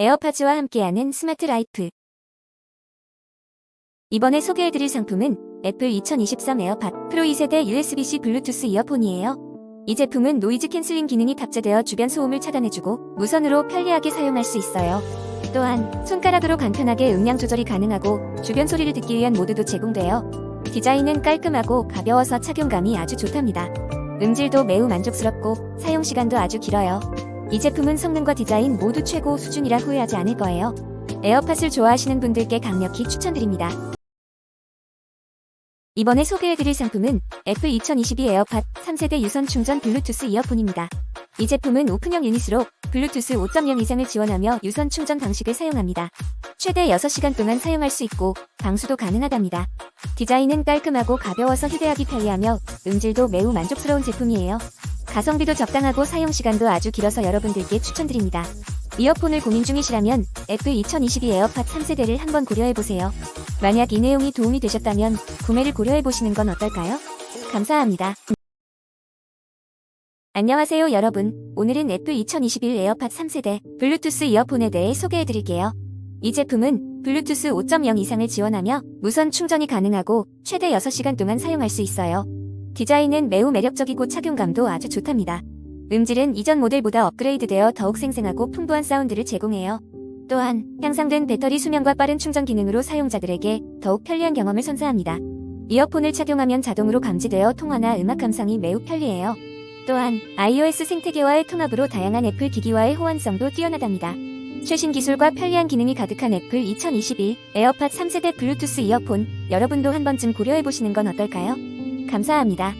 에어팟즈와 함께하는 스마트 라이프. 이번에 소개해드릴 상품은 애플 2023 에어팟 프로 2세대 USB-C 블루투스 이어폰이에요. 이 제품은 노이즈 캔슬링 기능이 탑재되어 주변 소음을 차단해주고 무선으로 편리하게 사용할 수 있어요. 또한 손가락으로 간편하게 음량 조절이 가능하고 주변 소리를 듣기 위한 모드도 제공되어 디자인은 깔끔하고 가벼워서 착용감이 아주 좋답니다. 음질도 매우 만족스럽고 사용 시간도 아주 길어요. 이 제품은 성능과 디자인 모두 최고 수준이라 후회하지 않을 거예요. 에어팟을 좋아하시는 분들께 강력히 추천드립니다. 이번에 소개해드릴 상품은 애플 2022 에어팟 3세대 유선 충전 블루투스 이어폰입니다. 이 제품은 오픈형 유닛으로 블루투스 5.0 이상을 지원하며 유선 충전 방식을 사용합니다. 최대 6시간 동안 사용할 수 있고 방수도 가능하답니다. 디자인은 깔끔하고 가벼워서 휴대하기 편리하며 음질도 매우 만족스러운 제품이에요. 가성비도 적당하고 사용 시간도 아주 길어서 여러분들께 추천드립니다. 이어폰을 고민 중이시라면 애플 2022 에어팟 3세대를 한번 고려해보세요. 만약 이 내용이 도움이 되셨다면 구매를 고려해보시는 건 어떨까요? 감사합니다. 안녕하세요 여러분. 오늘은 애플 2021 에어팟 3세대 블루투스 이어폰에 대해 소개해드릴게요. 이 제품은 블루투스 5.0 이상을 지원하며 무선 충전이 가능하고 최대 6시간 동안 사용할 수 있어요. 디자인은 매우 매력적이고 착용감도 아주 좋답니다. 음질은 이전 모델보다 업그레이드되어 더욱 생생하고 풍부한 사운드를 제공해요. 또한 향상된 배터리 수명과 빠른 충전 기능으로 사용자들에게 더욱 편리한 경험을 선사합니다. 이어폰을 착용하면 자동으로 감지되어 통화나 음악 감상이 매우 편리해요. 또한 iOS 생태계와의 통합으로 다양한 애플 기기와의 호환성도 뛰어나답니다. 최신 기술과 편리한 기능이 가득한 애플 2021 에어팟 3세대 블루투스 이어폰 여러분도 한 번쯤 고려해보시는 건 어떨까요? 감사합니다.